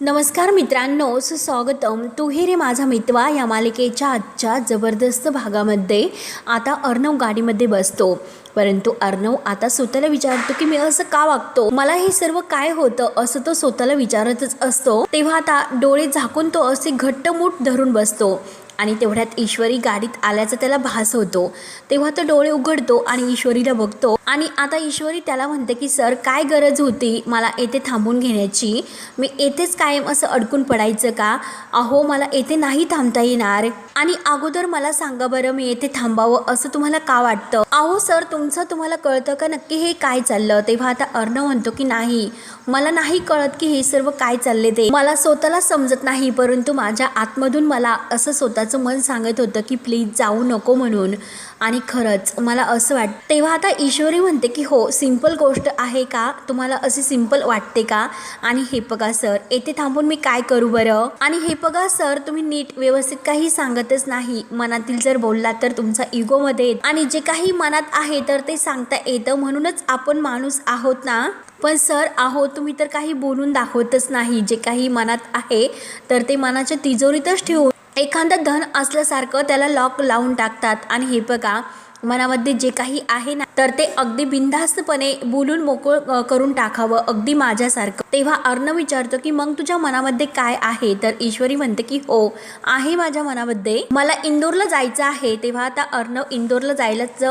नमस्कार मित्रांनो सुस्वागतम. तू हे रे माझा मितवा या मालिकेच्या आजच्या जबरदस्त भागामध्ये आता अर्णव गाडीमध्ये बसतो. परंतु अर्णव आता स्वतःला विचारतो की मी असं का वागतो? मला हे सर्व काय होतं असं तो स्वतःला विचारतच असतो. तेव्हा आता डोळे झाकून तो असे घट्टमूट धरून बसतो. आणि तेवढ्यात ईश्वरी गाडीत आल्याचा त्याला भास होतो. तेव्हा तो डोळे उघडतो आणि ईश्वरीला बघतो. आणि आता ईश्वरी त्याला म्हणते की सर काय गरज होती मला येथे थांबून घेण्याची? मी येथेच कायम असं अडकून पडायचं का? अहो मला येथे नाही थांबता येणार. आणि अगोदर मला सांगा बरं मी येथे थांबावं असं तुम्हाला का वाटतं? अहो सर तुमचं तुम्हाला कळतं का नक्की हे काय चाललं? तेव्हा आता अर्णव म्हणतो की नाही. मला नाही कळत की हे सर्व काय चालले ते. मला स्वतःला समजत नाही परंतु माझ्या आतमधून मला असं स्वतः स्वतःचं मन सांगत होतं की प्लीज जाऊ नको म्हणून. आणि खरंच मला असं वाटतं तेव्हा आता ईश्वरी म्हणते की हो सिंपल गोष्ट आहे का? तुम्हाला असे सिंपल वाटते का? आणि हे बघा सर येथे थांबून मी काय करू बरं? आणि हे बघा सर तुम्ही नीट व्यवस्थित काही सांगतच नाही. मनातील जर बोलला तर तुमचा इगोमध्ये आणि जे काही मनात आहे तर ते सांगता येतं. म्हणूनच आपण माणूस आहोत ना? पण सर आहो तुम्ही तर काही बोलून दाखवतच नाही. जे काही मनात आहे तर ते मनाच्या तिजोरीतच ठेवून एखादं धन असल्यासारखं त्याला लॉक लावून टाकतात. आणि हे बघा मनामध्ये जे काही आहे ना तर ते अगदी बिनधास्तपणे बोलून मोकळ करून टाकावं अगदी माझ्यासारखं. तेव्हा अर्ण विचारतो की मग तुझ्या मनामध्ये काय आहे? तर ईश्वरी म्हणते की हो आहे माझ्या मनामध्ये. मला इंदोरला जायचं आहे. तेव्हा आता अर्ण इंदोरला जायलाच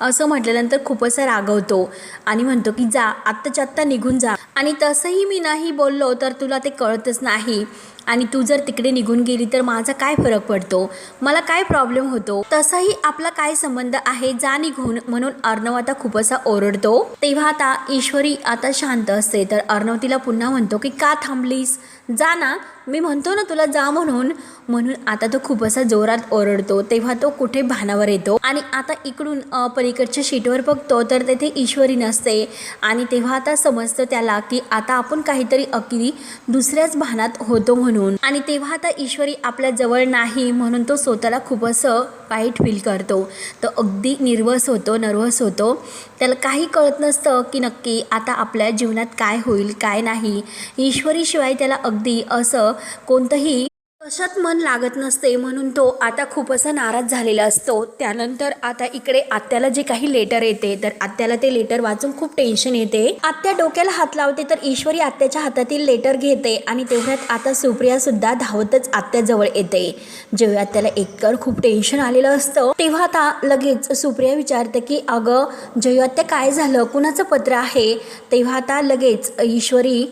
असं म्हटल्यानंतर खूपच रागवतो. आणि म्हणतो की जा आत्ताच्या आत्ता निघून जा. आणि तसंही मी नाही बोललो तर तुला ते कळतच नाही. आणि तू जर तिकडे निघून गेली तर माझा काय फरक पडतो? मला काय प्रॉब्लेम होतो? तसाही आपला काय संबंध आहे जा निघून म्हणून अर्णव आता खूप असा ओरडतो. तेव्हा आता ईश्वरी आता शांत असते तर अर्णव तिला पुन्हा म्हणतो की का थांबलीस? जा ना मी म्हणतो ना तुला जा म्हणून. म्हणून आता तो खूप असा जोरात ओरडतो तेव्हा तो कुठे भानावर येतो. आणि आता इकडून पलीकडच्या शीटवर बघतो तर तेथे ईश्वरी नसते. आणि तेव्हा आता समजतं त्याला की आता आपण काहीतरी अगदी दुसऱ्याच भानात होतो म्हणून. आणि तेव्हा आता ईश्वरी आपल्या जवळ नाही म्हणून तो स्वतःला खूप असं वाईट फील करतो. तो अगदी निर्वस होतो नर्वस होतो. त्याला काही कळत नसतं की नक्की आता आपल्या जीवनात काय होईल काय नाही. ईश्वरीशिवाय त्याला अगदी असं कोणतंही कशात मन लागत नसते म्हणून तो आता खूप असा नाराज झालेला असतो. त्यानंतर आता इकडे आत्याला जे काही लेटर येते तर आत्याला ते लेटर वाचून खूप टेन्शन येते. आत्या डोक्याला हात लावते तर ईश्वरी आत्याच्या हातातील लेटर घेते आणि तेवढ्यात आता सुप्रिया सुद्धा धावतच आत्याजवळ येते. जेव्हा आत्याला एकतर खूप टेन्शन आलेलं असतं तेव्हा आता लगेच सुप्रिया विचारते की अगं जेव्हा आत्या काय झालं? कुणाचं पत्र आहे? तेव्हा आता लगेच ईश्वरी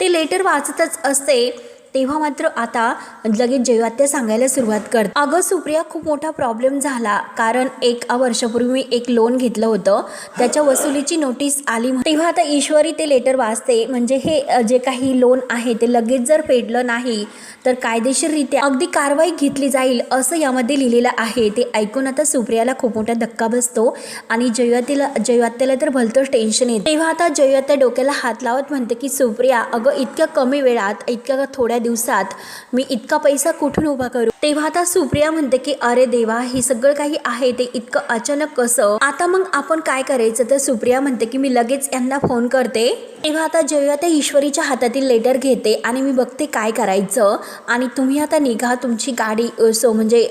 ते लेटर वाचतच असते. तेव्हा मात्र आता लगेच जयवात्या सांगायला सुरुवात करते अगं सुप्रिया खूप मोठा प्रॉब्लेम झाला. कारण एक वर्षापूर्वी मी एक लोन घेतलं होतं. त्याच्या वसुलीची नोटीस आली तेव्हा आता ईश्वरी ते लेटर वाचते. म्हणजे हे जे काही लोन आहे ते लगेच जर फेडलं नाही तर कायदेशीररित्या अगदी कारवाई घेतली जाईल असं यामध्ये लिहिलेलं आहे. ते ऐकून आता सुप्रियाला खूप मोठा धक्का बसतो आणि जयवातीला जयवात्याला तर भलतंच टेन्शन येते. तेव्हा आता जयवात्या डोक्याला हात लावत म्हणते की सुप्रिया अगं इतक्या कमी वेळात इतक्या थोड्या दिवसात मी इतका पैसा कुठून उभा करू? तेव्हा आता सुप्रिया म्हणते की अरे देवा हे सगळं काही आहे ते इतकं अचानक कसं? आता मग आपण काय करायचं? तर सुप्रिया म्हणते की मी लगेच यांना फोन करते. तेव्हा आता जेव्हा त्या ईश्वरीच्या हातातील लेटर घेते आणि मी बघते काय करायचं. आणि तुम्ही आता निघा तुमची गाडी सो म्हणजे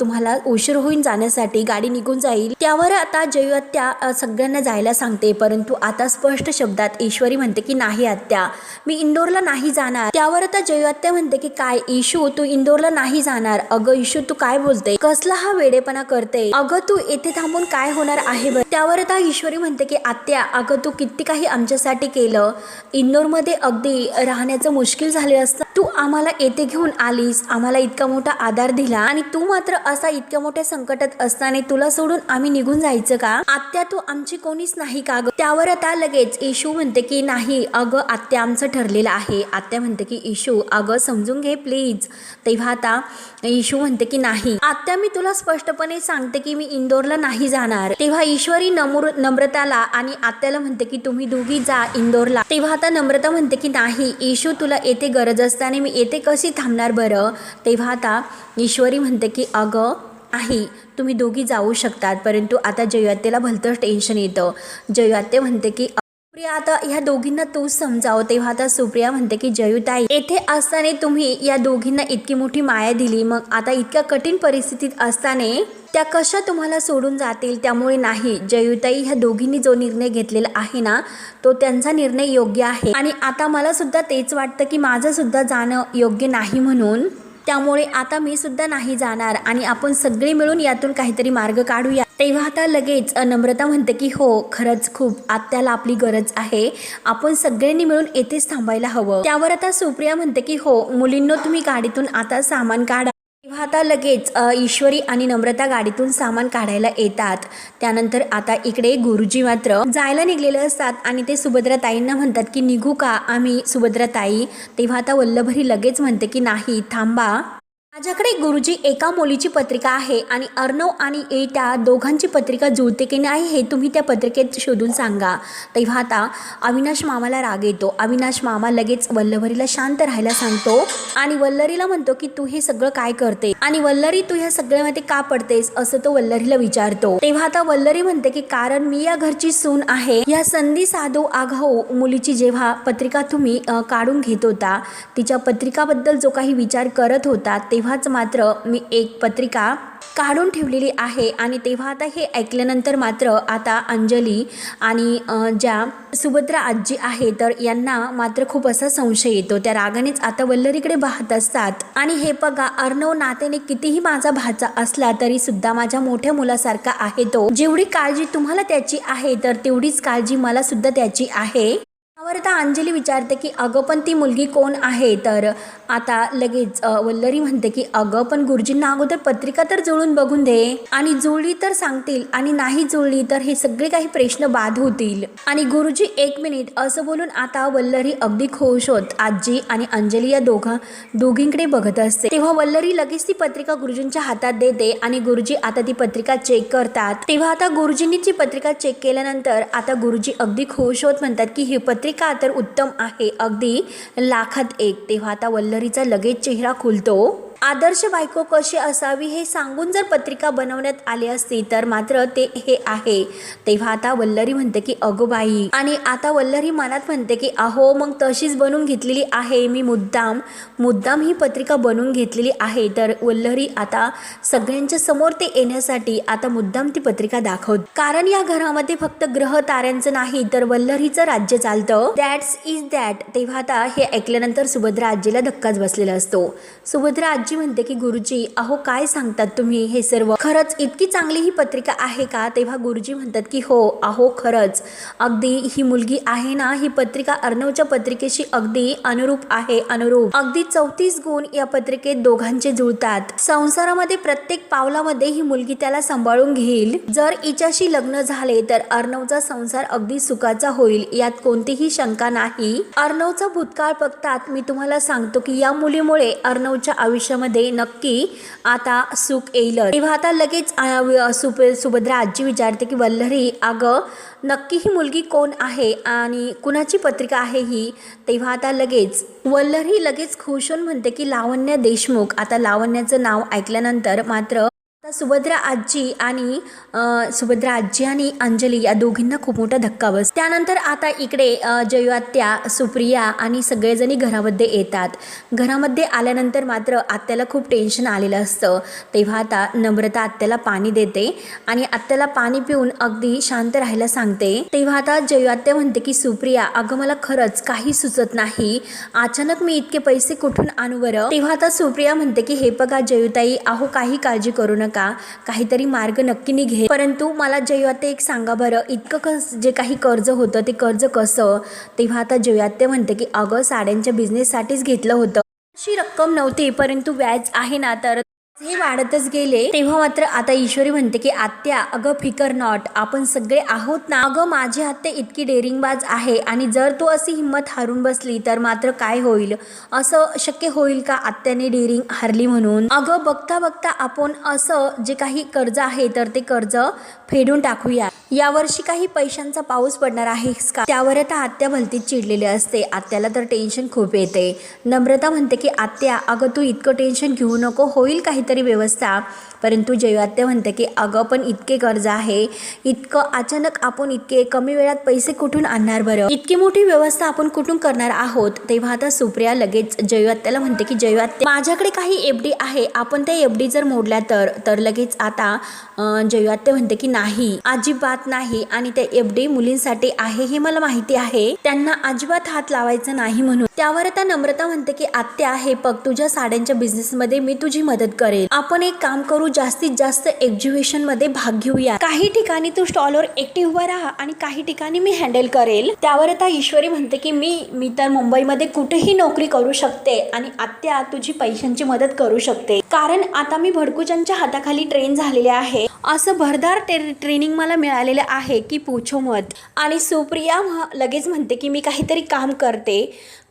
तुम्हाला उशीर होईल जाण्यासाठी गाडी निघून जाईल. त्यावर आता जेव्हा त्या सगळ्यांना जायला सांगते परंतु आता स्पष्ट शब्दात ईश्वरी म्हणते की नाही आत्या मी इंदोरला नाही जाणार. त्यावर आता जयवात्या म्हणते की काय इशू तू इंदोरला नाही जाणार? अगं इशू तू काय बोलते कसला हा वेडेपणा करते अगं तू येथे थांबून काय होणार आहे बरं? त्यावर आता ईश्वरी म्हणते की आत्या अगं तू किती काही आमच्यासाठी केलं. इंदोरमध्ये अगदी राहण्याचं मुश्किल झाले असतं. तू आम्हाला येथे घेऊन आलीस आम्हाला इतका मोठा आधार दिला आणि तू मात्र असा इतक्या मोठ्या संकटात असताना तुला सोडून आम्ही निघून जायचं का? आत्या तू आमची कोणीच नाही का ग? त्यावर आता लगेच येशू म्हणते की नाही अगं आत्या आमचं ठरलेलं आहे. आत्या म्हणते की येशू अगं समजून घे प्लीज तेव्हा आता येशू म्हणते की नाही. आत्या मी तुला स्पष्टपणे सांगते की मी इंदोरला नाही जाणार. तेव्हा ईश्वरी नम्र नम्रताला आणि आत्याला म्हणते की तुम्ही दोघी जा इंदोरला. तेव्हा आता नम्रता म्हणते की नाही येशू तुला येथे गरज असते असताना मी येते कशी थांबणार बरं? तेव्हा आता ईश्वरी म्हणते की अगं आई तुम्ही दोघी जाऊ शकतात परंतु आता जयवात्याला भलतंच टेन्शन येतं. जयवात्या म्हणते की प्रिया आता ह्या दोघींना तू समजाव. तेव्हा आता सुप्रिया म्हणते की जयुताई येथे असताना तुम्ही या दोघींना इतकी मोठी माया दिली. मग आता इतक्या कठीण परिस्थितीत असताना त्या कशा तुम्हाला सोडून जातील? त्यामुळे नाही. जयुताई ह्या दोघींनी जो निर्णय घेतलेला आहे ना तो त्यांचा निर्णय योग्य आहे. आणि आता मला सुद्धा तेच वाटतं की माझं सुद्धा जाणं योग्य नाही म्हणून. त्यामुळे आता मी सुद्धा नाही जाणार. आणि आपण सगळे मिळून यातून काहीतरी मार्ग काढूया. तेव्हा आता लगेच नम्रता म्हणते की हो खरंच खूप आत्याला आपली गरज आहे. आपण सगळ्यांनी मिळून येथेच थांबायला हवं. त्यावर आता सुप्रिया म्हणते की हो मुलींनो तुम्ही गाडीतून आता सामान काढा. तेव्हा आता लगेच ईश्वरी आणि नम्रता गाडीतून सामान काढायला येतात. त्यानंतर आता इकडे गुरुजी मात्र जायला निघलेले असतात आणि ते सुभद्राताईंना म्हणतात की निघू का आम्ही सुभद्राताई? तेव्हा आता वल्लभरी लगेच म्हणते की नाही थांबा. माझ्याकडे गुरुजी एका मुलीची पत्रिका आहे आणि अर्णव आणि ए त्या दोघांची पत्रिका जुळते की नाही हे तुम्ही त्या पत्रिकेत शोधून सांगा. तेव्हा आता अविनाश मामाला राग येतो. अविनाश मामा लगेच वल्लभरीला शांत राहायला सांगतो आणि वल्लरीला म्हणतो की तू हे सगळं काय करते? आणि वल्लरी तू ह्या सगळ्यामध्ये का पडतेस? असं तो वल्लरीला विचारतो. तेव्हा आता वल्लरी म्हणते की कारण मी या घरची सून आहे. या संधी साधू आघाऊ मुलीची जेव्हा पत्रिका तुम्ही काढून घेत होता तिच्या पत्रिकाबद्दल जो काही विचार करत होता तेव्हा तेव्हाच मात्र मी एक पत्रिका काढून ठेवलेली आहे आणि तेव्हा आता हे ऐकल्यानंतर मात्र आता अंजली आणि ज्या सुभद्रा आजी आहे तर यांना मात्र खूप असा संशय येतो. त्या रागानेच आता वल्लरीकडे पाहत असतात. आणि हे बघा अर्णव नात्याने कितीही माझा भाचा असला तरी सुद्धा माझ्या मोठ्या मुलासारखा आहे तो. जेवढी काळजी तुम्हाला त्याची आहे तर तेवढीच काळजी मला सुद्धा त्याची आहे. त्यावर आता अंजली विचारते की अगं पण ती मुलगी कोण आहे? तर आता लगेच वल्लरी म्हणते की अगं पण गुरुजींना अगोदर पत्रिका तर जुळून बघून दे. आणि जुळली तर सांगतील आणि नाही जुळली तर हे सगळे काही प्रश्न बाद होतील. आणि गुरुजी एक मिनिट असं बोलून आता वल्लरी अगदी खुश होत. आजी आणि अंजली या दोघा दोघींकडे बघत असते. तेव्हा वल्लरी लगेच ती पत्रिका गुरुजींच्या हातात देते आणि गुरुजी आता ती पत्रिका चेक करतात. तेव्हा आता गुरुजींनी ती पत्रिका चेक केल्यानंतर आता गुरुजी अगदी खुश होत म्हणतात की ही पत्रिका तर उत्तम आहे. अगदी लाखात एक. तेव्हा आता वल्लरी वल्लरीचा लगेच चेहरा खुलतो. आदर्श बायको कशी असावी हे सांगून जर पत्रिका बनवण्यात आली असती तर मात्र ते हे आहे. तेव्हा आता वल्लरी म्हणते की अगो बाई. आणि आता वल्लरी मनात म्हणते की अहो मग तशीच बनवून घेतलेली आहे मी मुद्दाम. मुद्दाम ही पत्रिका बनवून घेतलेली आहे. तर वल्लरी आता सगळ्यांच्या समोर ते येण्यासाठी आता मुद्दाम ती पत्रिका दाखवत. कारण या घरामध्ये फक्त ग्रह ताऱ्यांचं नाही तर वल्लरीचं राज्य चालतं. दॅट्स इज दॅट तेव्हा आता हे ऐकल्यानंतर सुभद्रा आजीला धक्काच बसलेला असतो. सुभद्रा आजी म्हणते की गुरुजी अहो काय सांगतात तुम्ही हे सर्व? खरंच इतकी चांगली ही पत्रिका आहे का? तेव्हा गुरुजी म्हणतात की हो अहो खरंच. अगदी ही मुलगी आहे ना ही पत्रिका अर्णवच्या पत्रिकेशी अगदी अनुरूप आहे अनुरूप. अगदी चौतीस गुण या पत्रिकेत दोघांचे जुळतात. संसारामध्ये प्रत्येक पावलामध्ये ही मुलगी त्याला सांभाळून घेईल. जर हिच्याशी लग्न झाले तर अर्णवचा संसार अगदी सुखाचा होईल यात कोणतीही शंका नाही. अर्णवचा भूतकाळ बघतात. मी तुम्हाला सांगतो की या मुलीमुळे अर्णवच्या आयुष्यामध्ये नक्की आता सुख येईल तेव्हा आता लगेच सुप सुभद्रा आजी विचारते की वल्लरी अगं नक्की ही मुलगी कोण आहे आणि कुणाची पत्रिका आहे ही? तेव्हा आता लगेच वल्लरी लगेच खुश होऊन म्हणते की लावण्य देशमुख. आता लावण्याचं नाव ऐकल्यानंतर मात्र आता सुभद्रा आजी आणि सुभद्रा आजी आणि अंजली या दोघींना खूप मोठा धक्का बस. त्यानंतर आता इकडे अ, सुप्रिया आणि सगळेजणी घरामध्ये येतात. घरामध्ये आल्यानंतर मात्र आत्याला खूप टेन्शन आलेलं असतं. तेव्हा आता नम्रता आत्याला पाणी देते आणि आत्याला पाणी पिऊन अगदी शांत राहायला सांगते. तेव्हा आता जयू म्हणते की सुप्रिया अगं मला खरंच काही सुचत नाही. अचानक मी इतके पैसे कुठून आणू बरं? तेव्हा आता सुप्रिया म्हणते की हे बघा जयुताई अहो काही काळजी करू नका. का? काहीतरी मार्ग नक्की निघेल परंतु मला जयुआत्या एक सांगा बरं इतकं कस जे काही कर्ज होतं ते कर्ज कसं? तेव्हा आता जयुआत्या म्हणते की अगं साड्यांच्या बिझनेससाठीच घेतलं होतं. अशी रक्कम नव्हती परंतु व्याज आहे ना तर हे वाढतच गेले तेव्हा मात्र आता ईश्वरी म्हणते की आत्या अगं फिकर नॉट. आपण सगळे आहोत ना? अगं माझी आत्या इतकी डेरिंगबाज आहे आणि जर तू अशी हिंमत हारून बसली तर मात्र काय होईल? असं शक्य होईल का आत्याने डेरिंग हारली म्हणून? अगं बघता बघता आपण असं जे काही कर्ज आहे तर ते कर्ज फेडून टाकूया. यावर्षी काही पैशांचा पाऊस पडणार आहेस का? त्यावर आता आत्या भलतीत चिडलेली असते. आत्याला तर टेन्शन खूप येते. नम्रता म्हणते की आत्या अगं तू इतकं टेन्शन घेऊ नको. होईल काहीतरी व्यवस्था. परंतु जयात्या म्हणते की अगं पण इतके कर्ज आहे. इतकं अचानक आपण इतके कमी वेळात पैसे कुठून आणणार बरं? इतकी मोठी व्यवस्था आपण कुठून करणार आहोत? तेव्हा आता सुप्रिया लगेच जयवात्याला म्हणते की जयवात्या माझ्याकडे काही एफ डी आहे. आपण त्या एफ डी जर मोडल्या तर तर लगेच आता अं, जयवात्या म्हणते की नाही अजिबात नाही. आणि त्या एफ डी मुलींसाठी आहे हे मला माहिती आहे. त्यांना अजिबात हात लावायचा नाही म्हणून. त्यावर आता नम्रता म्हणते की आत्या आहे बघ तुझ्या साड्यांच्या बिझनेसमध्ये मी तुझी मदत करेल. आपण एक काम करू जास्तीत जास्त एक्झिबिशनमध्ये भाग घेऊया. काही ठिकाणी तू स्टॉलवर एकटी उभा राहा आणि काही ठिकाणी मी हँडल करेल. त्यावर आता ईश्वरी म्हणते की मी मी तर मुंबईमध्ये कुठेही नोकरी करू शकते आणि आत्या तुझी पैशांची मदत करू शकते. कारण आता मी भडकुजांच्या हाताखाली ट्रेन झालेले आहे. असं भरदार ट्रेनिंग मला मिळालेलं आहे की पूछो मत. आणि सुप्रिया लगेच म्हणते की मी काहीतरी काम करते.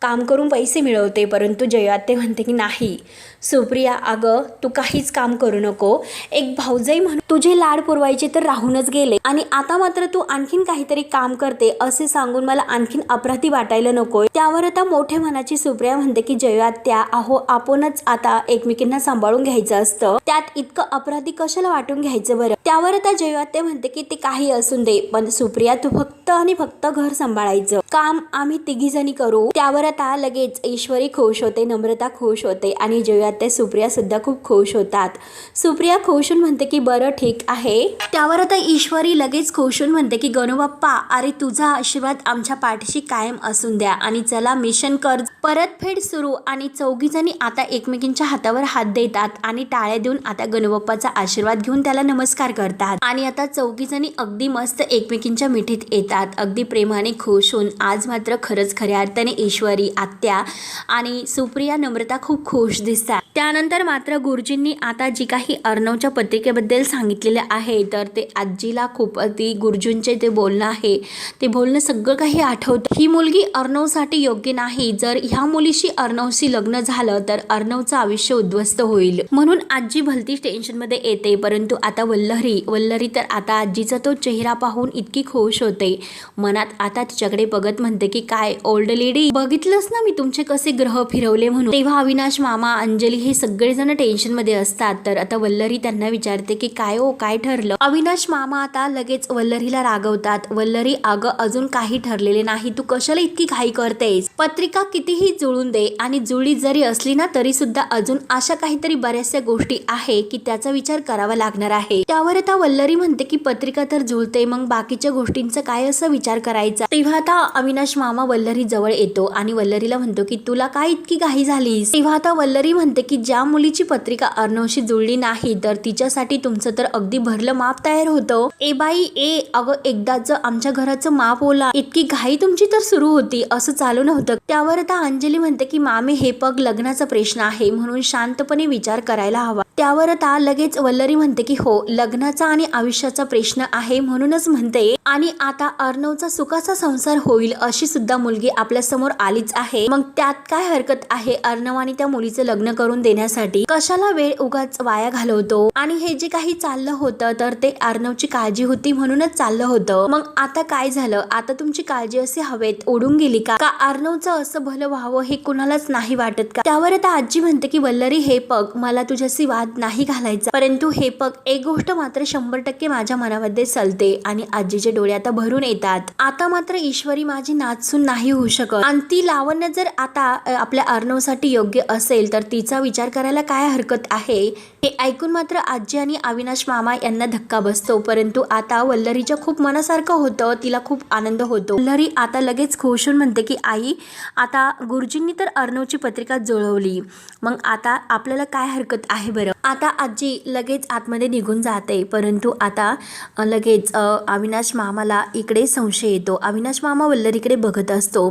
काम करून पैसे मिळवते परंतु जयाते म्हणते की नाही सुप्रिया अगं तू काहीच काम करू नको. एक भाऊजाई म्हणून तुझे लाड पुरवायचे तर राहूनच गेले. आणि आता मात्र तू आणखीन काहीतरी काम करते असे सांगून मला आणखीन अपराधी वाटायला नकोय. त्यावर आता मोठ्या मनाची सुप्रिया म्हणते की जयात्या अहो आपणच आता एकमेकींना सांभाळून घ्यायचं असतं. त्यात इतकं अपराधी कशाला वाटून घ्यायचं बरं? त्यावर आता जयात्या म्हणते की ते काही असून दे पण सुप्रिया तू फक्त आणि फक्त घर सांभाळायचं. काम आम्ही तिघी जणी करू. त्यावर आता लगेच ईश्वरी खुश होते नम्रता खुश होते आणि जेव्हा ते सुप्रियासुद्धा खूप खुश होतात. सुप्रिया खुश होऊन म्हणते की बरं ठीक आहे. त्यावर आता ईश्वरी लगेच खुश होऊन म्हणते की गणूबाप्पा अरे तुझा आशीर्वाद आमच्या पाठीशी कायम असून द्या आणि चला मिशन कर्ज परतफेड सुरू आणि चौघीजणी आता एकमेकींच्या हातावर हात देतात आणि टाळ्या देऊन आता गणूबाप्पाचा आशीर्वाद घेऊन त्याला नमस्कार करतात. आणि आता चौघीजणी अगदी मस्त एकमेकींच्या मिठीत येतात. अगदी प्रेमाने खुश होऊन आज मात्र खरंच खऱ्या अर्थाने ईश्वरी आत्या आणि सुप्रिया नम्रता खूप खुश दिसतात. त्यानंतर मात्र गुरुजींनी आता जी काही अर्णवच्या पत्रिकेबद्दल सांगितलेले आहे तर ते आजीला खूप ती गुरुजींचे ते बोलणं आहे ते बोलणं सगळं काही आठवतं. ही मुलगी अर्णवसाठी योग्य नाही. जर ह्या मुलीशी अर्णवशी लग्न झालं तर अर्णवचं आयुष्य उद्ध्वस्त होईल. म्हणून आजी भलती टेन्शनमध्ये येते. परंतु आता वल्लरी वल्लरी तर आता आजीचा तो चेहरा पाहून इतकी खुश होते. मनात आता तिच्याकडे बघत म्हणते की काय ओल्ड लेडी बघितलंच ना मी तुमचे कसे ग्रह फिरवले म्हणून? तेव्हा अविनाश मामा अंजली हे सगळेजण टेन्शनमध्ये असतात. तर आता वल्लरी त्यांना विचारते की काय ओ काय ठरलं? अविनाश मामा आता लगेच वल्लरीला रागवतात. वल्लरी अगं अजून काही ठरलेले नाही. तू कशाला इतकी घाई करतेस? पत्रिका कितीही जुळून दे आणि जुळी जरी असली ना तरी सुद्धा अजून अशा काहीतरी बऱ्याचशा गोष्टी आहे की त्याचा विचार करावा लागणार आहे. त्यावर आता वल्लरी म्हणते की पत्रिका तर जुळते. मग बाकीच्या गोष्टींचा काय असं विचार करायचा? तेव्हा आता अविनाश मामा वल्लरी जवळ येतो आणि वल्लरीला म्हणतो की तुला काय इतकी घाई झालीस? तेव्हा आता वल्लरी म्हणते की ज्या मुलीची पत्रिका अर्णवशी जुळली नाही तर तिच्यासाठी तुमचं तर अगदी भरलं माप तयार होतं. ए बाई ए अगं एकदाच आमच्या घराचं माप ओला इतकी घाई तुमची तर सुरू होती असं चालू नव्हतं. त्यावर आता अंजली म्हणते की मामे हे पग लग्नाचा प्रश्न आहे म्हणून शांतपणे विचार करायला हवा. त्यावर आता लगेच वल्लरी म्हणते की हो लग्नाचा आणि आयुष्याचा प्रश्न आहे म्हणूनच म्हणते. आणि आता अर्णवचा सुखाचा संसार होईल अशी सुद्धा मुलगी आपल्यासमोर आलीच आहे. मग त्यात काय हरकत आहे? अर्णव आणि त्या मुलीचं लग्न करून देण्यासाठी कशाला वेळ उगाच वाया घालवतो? आणि हे जे काही चाललं होतं तर ते अर्णवची काळजी होती म्हणूनच चाललं होतं. मग आता काय झालं? आता तुमची काळजी अशी हवेत ओढून गेली का? का अर्णवचं असं भलं व्हावं हे कुणालाच नाही वाटत का? त्यावर आता आजी म्हणते की वल्लरी हे पग मला तुझ्याशी वाद नाही घालायचा. परंतु हे पग एक गोष्ट मात्र शंभर टक्के माझ्या मनामध्ये चलते आणि आजीचे डोळे आता भरून येतात. आता मात्र ईश्वरी माझी नाचून नाही होऊ शकत. आणि ती लावण्य जर आता आपल्या अर्णवसाठी योग्य असेल तर तिचा विचार करायला काय हरकत आहे? हे ऐकून मात्र आजी आणि अविनाश मामा यांना धक्का बसतो. परंतु आता वल्लरीच्या खूप मनासारखं होतं तिला खूप आनंद होतो. वल्लरी आता लगेच खुश होऊन म्हणते की आई आता गुरुजींनी तर अर्णवची पत्रिका जुळवली. मग आता आपल्याला काय हरकत आहे बरं? आता आजी लगेच आतमध्ये निघून जाते. परंतु आता लगेच अविनाश मामाला इकडे संशय येतो. अविनाश मामा वल्लरीकडे बघत असतो.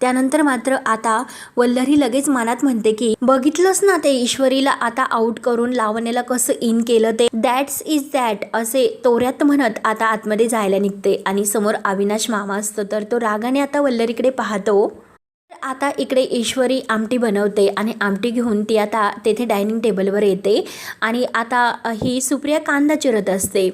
त्यानंतर मात्र आता वल्लरी लगेच मनात म्हणते की बघितलंच ना ते ईश्वरीला आता आउट करून लावण्याला कसं इन केलं ते? दॅट्स इज दॅट असे तोऱ्यात म्हणत आता आतमध्ये जायला निघते. आणि समोर अविनाश मामा असतो. तर तो रागाने आता वल्लरीकडे पाहतो. आता इकडे ईश्वरी आमटी बनवते आणि आमटी घेऊन ती आता तेथे डायनिंग टेबलवर येते. आणि आता ही सुप्रिया कांदा चिरत असते.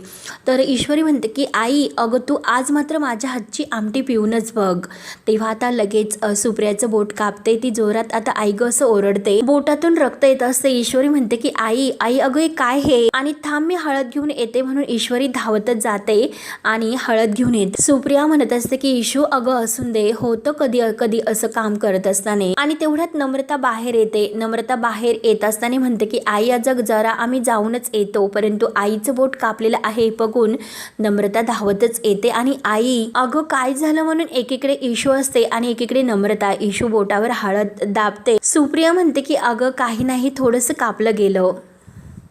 तर ईश्वरी म्हणते की आई अगं तू आज मात्र माझ्या हातची आमटी पिऊनच बघ. तेव्हा आता लगेच सुप्रियाचं बोट कापते. ती जोरात आता आई गं असं ओरडते. बोटातून रक्त येत असते. ईश्वरी म्हणते की आई आई अगं हे काय हे? आणि थांब मी हळद घेऊन येते म्हणून ईश्वरी धावतच जाते आणि हळद घेऊन येते. सुप्रिया म्हणत असते की ईशू अगं असून दे. होतं कधी कधी असं काम करत असताना आणि तेवढ्यात नम्रता बाहेर येते. नम्रता बाहेर येत असताना म्हणते की आई अजग जरा आम्ही जाऊनच येतो परंतु आईचं बोट कापलेलं आहे बघून नम्रता धावतच येते आणि आई अगं काय झालं म्हणून एकीकडे इशू असते आणि एकीकडे नम्रता इशू बोटावर हळद दाबते. सुप्रिया म्हणते की अगं काही नाही थोडंसं कापलं गेलं.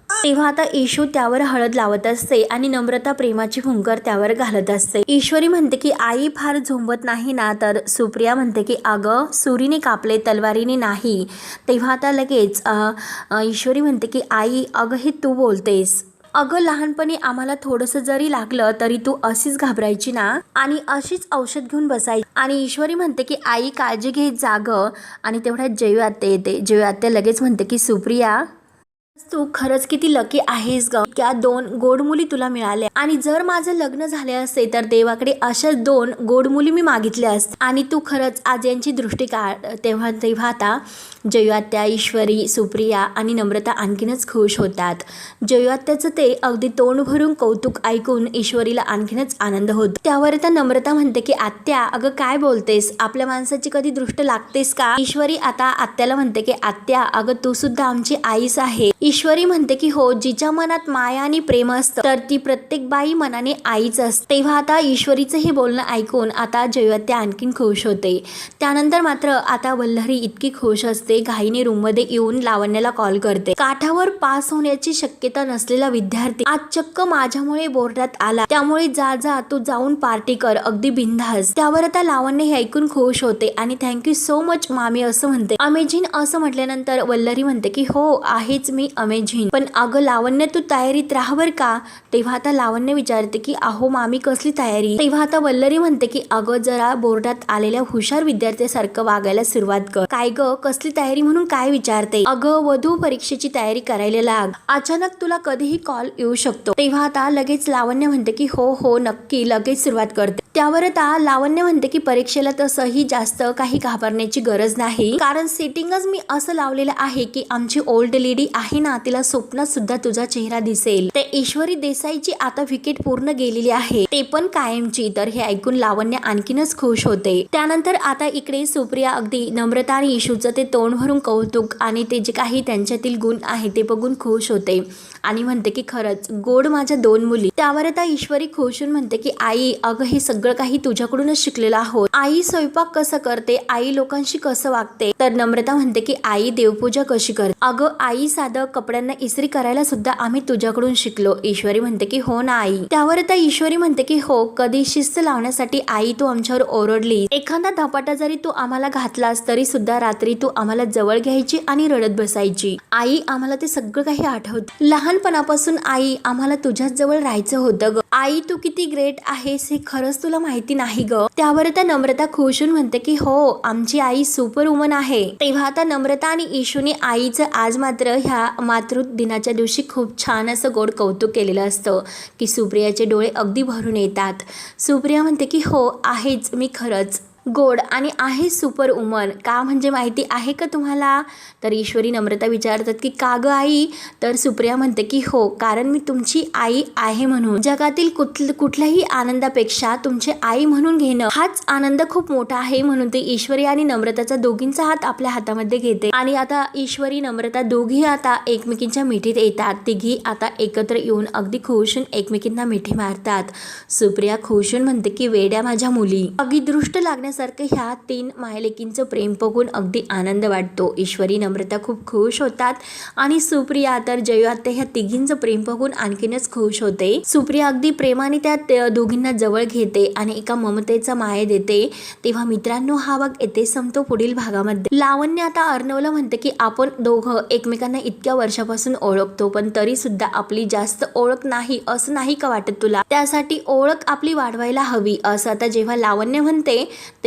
तेव्हा आता येशू त्यावर हळद लावत असते आणि नम्रता प्रेमाची फुंकर त्यावर घालत असते. ईश्वरी म्हणते की आई फार झोंबत नाही ना तर सुप्रिया म्हणते की अगं सुरीने कापले तलवारीने नाही. तेव्हा आता लगेच ईश्वरी म्हणते की आई अगं हे तू बोलतेस. अगं लहानपणी आम्हाला थोडंसं जरी लागलं तरी तू अशीच घाबरायची ना? आणि अशीच औषध घेऊन बसायची. आणि ईश्वरी म्हणते की आई काळजी घे जाग. आणि तेवढ्यात जयू आत्या येते. जयू आत्या लगेच म्हणते की सुप्रिया तू खरंच किती लकी आहेस ग. त्या दोन गोड मुली तुला मिळाल्या. आणि जर माझं लग्न झाले असते तर देवाकडे अशा दोन गोड मुली मी मागितल्या असते आणि तू खरंच आज यांची दृष्टी काढ. तेव्हा तेव्हा आता जयुआत्या ईश्वरी सुप्रिया आणि नम्रता आणखीनच खुश होतात. जयुआत्याचं ते अगदी तोंड भरून कौतुक ऐकून ईश्वरीला आणखीनच आनंद होतो. त्यावर आता नम्रता म्हणते की आत्या अगं काय बोलतेस? आपल्या माणसाची कधी दृष्ट लागतेस का? ईश्वरी आता आत्याला म्हणते की आत्या अगं तू सुद्धा आमची आईच आहे. ईश्वरी म्हणते की हो जिच्या मनात माया आणि प्रेम असतं तर ती प्रत्येक बाई मनाने आईच असते. तेव्हा आता ईश्वरीचं हे बोलणं ऐकून आता जयवत्या आणखीन खुश होते. त्यानंतर मात्र आता वल्लरी इतकी खुश असते घाईने रूममध्ये येऊन लावण्याला कॉल करते. काठावर पास होण्याची शक्यता नसलेला विद्यार्थी आज चक्क माझ्यामुळे बोर्डात आला. त्यामुळे जा जा तू जाऊन पार्टी कर अगदी बिंदास त्यावर आता लावण्य हे ऐकून खुश होते आणि थँक्यू सो मच मामी असं म्हणते. अमेझिन असं म्हटल्यानंतर वल्लरी म्हणते की हो आहेच मी अमेझिन पण अगं लावण्य तू तयारीत राहा बर का? तेव्हा आता लावण्य विचारते की अहो मामी कसली तयारी? तेव्हा आता वल्लरी म्हणते की अगं जरा बोर्डात आलेल्या हुशार विद्यार्थ्यासारखं वागायला सुरुवात कर. काय ग? कसली तयारी म्हणून काय विचारते? अगं वधू परीक्षेची तयारी करायला लाग. अचानक तुला कधीही कॉल येऊ शकतो. तेव्हा आता लगेच लावण्य म्हणते की हो हो नक्की लगेच सुरुवात करते. त्यावर आता लावण्य म्हणते की परीक्षेला तसंही जास्त काही घाबरण्याची गरज नाही. कारण सेटिंगच मी असं लावलेलं आहे की आमची ओल्ड लेडी आहे ना तिला स्वप्नात सुद्धा तुझा चेहरा दिसेल. तर ईश्वरी देसाईची आता विकेट पूर्ण गेलेली आहे. ते पण कायमची. तर हे ऐकून लावण्य आणखीनच खुश होते. त्यानंतर आता इकडे सुप्रिया अगदी नम्रता आणि इशूचं ते तोंड भरून कौतुक आणि ते जे काही त्यांच्यातील गुण आहे ते बघून खुश होते. आणि म्हणते की खरंच गोड माझ्या दोन मुली. त्यावर आता ईश्वरी खुशून म्हणते की आई अगं हे सगळं काही तुझ्याकडूनच शिकलेलं आहोत. आई स्वयंपाक कसं करते? आई लोकांशी कसं वागते? तर नम्रता म्हणते की आई देवपूजा कशी करते? अगं आई साधं कपड्यांना इस्त्री करायला सुद्धा आम्ही तुझ्याकडून शिकलो. ईश्वरी म्हणते की हो ना आई. त्यावर आता ईश्वरी म्हणते की हो कधी शिस्त लावण्यासाठी आई तू आमच्यावर ओरडली एखादा धपाटा जरी तू आम्हाला घातलास तरी सुद्धा रात्री तू आम्हाला जवळ घ्यायची आणि रडत बसायची. आई आम्हाला ते सगळं काही आठवत. लहानपणापासून आई आम्हाला तुझ्याच जवळ राहायचं होतं ग. आई तू किती ग्रेट आहेस हे खरंच तुला माहिती नाही ग. त्यावर तर नम्रता खुशून म्हणते की हो आमची आई सुपर वुमन आहे. तेव्हा आता नम्रता आणि ईशूने आईचं आज मात्र ह्या मातृ दिनाच्या दिवशी खूप छान असं गोड कौतुक केलेलं असतं की सुप्रियाचे डोळे अगदी भरून येतात. सुप्रिया म्हणते की हो आहेच मी खरंच. गोड आणि आहे सुपर उमन. का म्हणजे माहिती आहे का तुम्हाला? तर ईश्वरी नम्रता विचारतात की का ग आई? तर सुप्रिया म्हणते की हो कारण मी तुमची आई आहे म्हणून. जगातील कुठल कुठल्याही आनंदापेक्षा तुमचे आई म्हणून घेणं हाच आनंद खूप मोठा आहे म्हणून ते ईश्वरी आणि नम्रताचा दोघींचा हात आपल्या हातामध्ये घेते. आणि आता ईश्वरी नम्रता दोघी आता एकमेकींच्या मिठीत येतात. तिघी आता एकत्र येऊन अगदी खुशून एकमेकींना मिठी मारतात. सुप्रिया खुशून म्हणते की वेड्या माझ्या मुली. अगदी दृष्ट लागण्यास लागण्यासारखं ह्या तीन मायलेकींचं प्रेम बघून अगदी आनंद वाटतो. ईश्वरी नम्रता खूप खुश होतात. आणि सुप्रिया तर जयू हो, ह्या तिघींचं प्रेम बघून आणखीनच खुश होते. सुप्रिया अगदी प्रेमाने त्या दोघींना जवळ घेते आणि एका ममतेचा माय देते. तेव्हा मित्रांनो हा भाग येथे संपतो. पुढील भागामध्ये लावण्य आता अर्णवला म्हणते की आपण दोघं एकमेकांना इतक्या वर्षापासून ओळखतो पण तरी सुद्धा आपली जास्त ओळख नाही असं नाही का वाटत तुला? त्यासाठी ओळख आपली वाढवायला हवी असं आता जेव्हा लावण्य म्हणते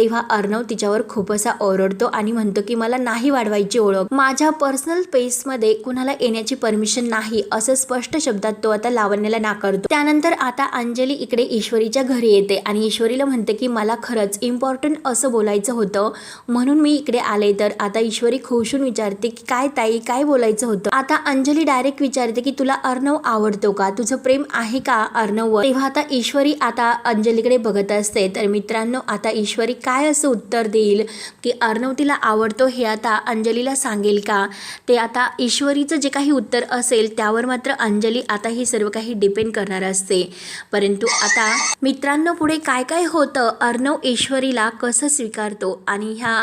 तेव्हा अर्णव तिच्यावर खूप असा ओरडतो आणि म्हणतो की मला नाही वाढवायची ओळख. माझ्या पर्सनल स्पेसमध्ये कुणाला येण्याची परमिशन नाही असं स्पष्ट शब्दात तो आता लावण्याला नाकारतो. त्यानंतर आता अंजली इकडे ईश्वरीच्या घरी येते आणि ईश्वरीला म्हणते की मला खरंच इम्पॉर्टंट असं बोलायचं होतं. म्हणून मी इकडे आले तर आता ईश्वरी खुशून विचारते की काय ताई काय बोलायचं होतं? आता अंजली डायरेक्ट विचारते की तुला अर्णव आवडतो का? तुझं प्रेम आहे का अर्णववर? तेव्हा आता ईश्वरी आता अंजलीकडे बघत असते. तर मित्रांनो आता ईश्वरी काय असं उत्तर देईल की अर्णव तिला आवडतो हे आता अंजलीला सांगेल का? ते आता ईश्वरीचं जे काही उत्तर असेल त्यावर मात्र अंजली आता हे सर्व काही डिपेंड करणार असते. परंतु आता मित्रांनो पुढे काय काय होतं? अर्णव ईश्वरीला कसं स्वीकारतो आणि ह्या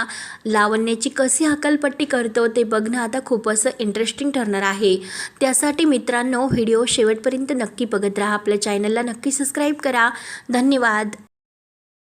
लावण्याची कशी हकलपट्टी करतो ते बघणं आता खूप असं इंटरेस्टिंग ठरणार आहे. त्यासाठी मित्रांनो व्हिडिओ शेवटपर्यंत नक्की बघत राहा. आपल्या चॅनलला नक्की सबस्क्राईब करा. धन्यवाद.